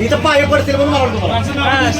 इथं पाय पडतील म्हणून मला तुम्हाला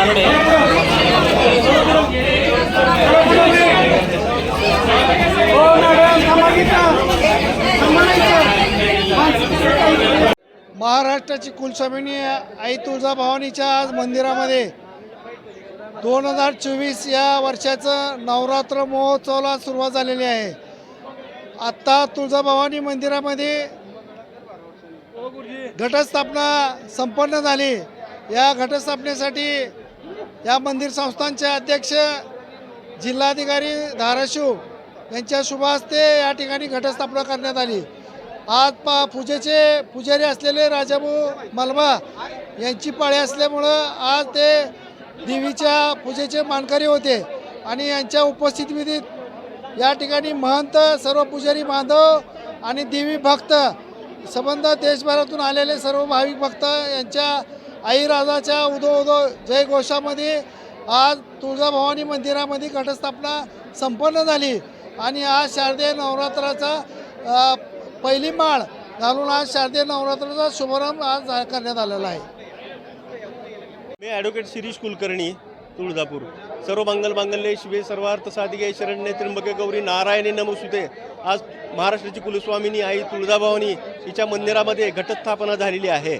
आम्हाला महाराष्ट्राची कुलस्वामिनी आई तुळजाभवानीच्या आज मंदिरामध्ये. दोन हजार चोवीस या वर्षाचं नवरात्र महोत्सवाला सुरुवात झालेली आहे. आत्ता तुळजाभवानी मंदिरामध्ये घटस्थापना संपन्न झाली. या घटस्थापनेसाठी या मंदिर संस्थांचे अध्यक्ष जिल्हाधिकारी धाराशिव यांच्या शुभ हस्ते या ठिकाणी घटस्थापना करण्यात आली. आज पा पूजेचे पुजारी असलेले राजाभाऊ मलबा यांची पाळी असल्यामुळं आज ते देवीच्या पूजेचे मानकरी होते आणि यांच्या उपस्थितीत या ठिकाणी महंत सर्व पुजारी बांधव आणि देवी भक्त संबंध देशभरातून आलेले सर्व भाविक भक्त यांच्या आई राजाच्या उदो उदो जय घोषामध्ये आज तुळजाभवानी मंदिरामध्ये घटस्थापना संपन्न झाली. आणि आज शारदीय नवरात्राचा पहिली माळ घालून आज शारदीय नवरात्राचा शुभारंभ आज करण्यात आलेला आहे. मी ॲडव्होकेट शिरीष कुलकर्णी तुळजापूर. सर्व मंगल मांगल्ये शिवे सर्वार्थ साधिके शरण्य त्र्यंबके गौरी नारायणी नमसुते आज महाराष्ट्राची कुलस्वामिनी आई तुळजाभवानी हिच्या मंदिरामध्ये घटस्थापना झालेली आहे.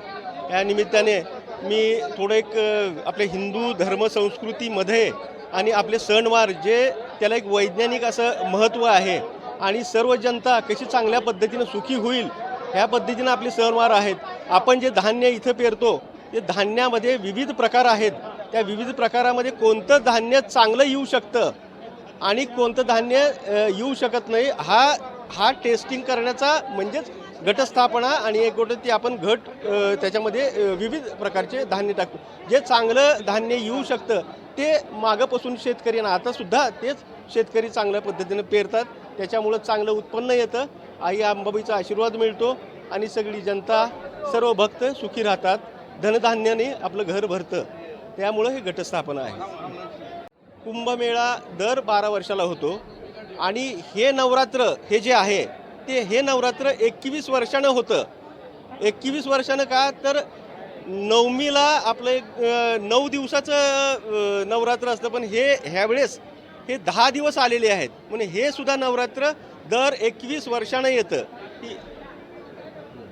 या निमित्ताने मी थोडं एक आपले आपल्या हिंदू धर्म संस्कृतीमध्ये आणि आपले सणवार जे त्याला एक वैज्ञानिक असं महत्त्व आहे आणि सर्व जनता कशी चांगल्या पद्धतीनं सुखी होईल ह्या पद्धतीनं आपले सणवार आहेत. आपण जे धान्य इथं पेरतो ते धान्यामध्ये विविध प्रकार आहेत. त्या विविध प्रकारामध्ये कोणतं धान्य चांगलं येऊ शकतं आणि कोणतं धान्य येऊ शकत नाही हा हा टेस्टिंग करण्याचा म्हणजेच गटस्थापना आणि एक गोट ती आपण घट त्याच्यामध्ये विविध प्रकारचे धान्य टाकतो जे चांगलं धान्य येऊ शकतं ते मागंपासून शेतकरी ना आतासुद्धा तेच शेतकरी चांगल्या पद्धतीनं पेरतात. त्याच्यामुळं चांगलं उत्पन्न येतं. आई अंबाबाईचा आशीर्वाद मिळतो आणि सगळी जनता सर्व भक्त सुखी राहतात. धनधान्याने आपलं घर भरतं. त्यामुळं हे घटस्थापना आहे. कुंभमेळा दर बारा वर्षाला होतो. आणि हे नवरात्र हे जे आहे ते हे नवरात्र एकवीस वर्षानं होतं. एकवीस वर्षानं का? तर नवमीला आपलं एक नऊ दिवसाचं नवरात्र असतं. पण हे ह्यावेळेस हे दहा दिवस आलेले आहेत. म्हणजे हे सुद्धा नवरात्र दर एकवीस वर्षानं येतं.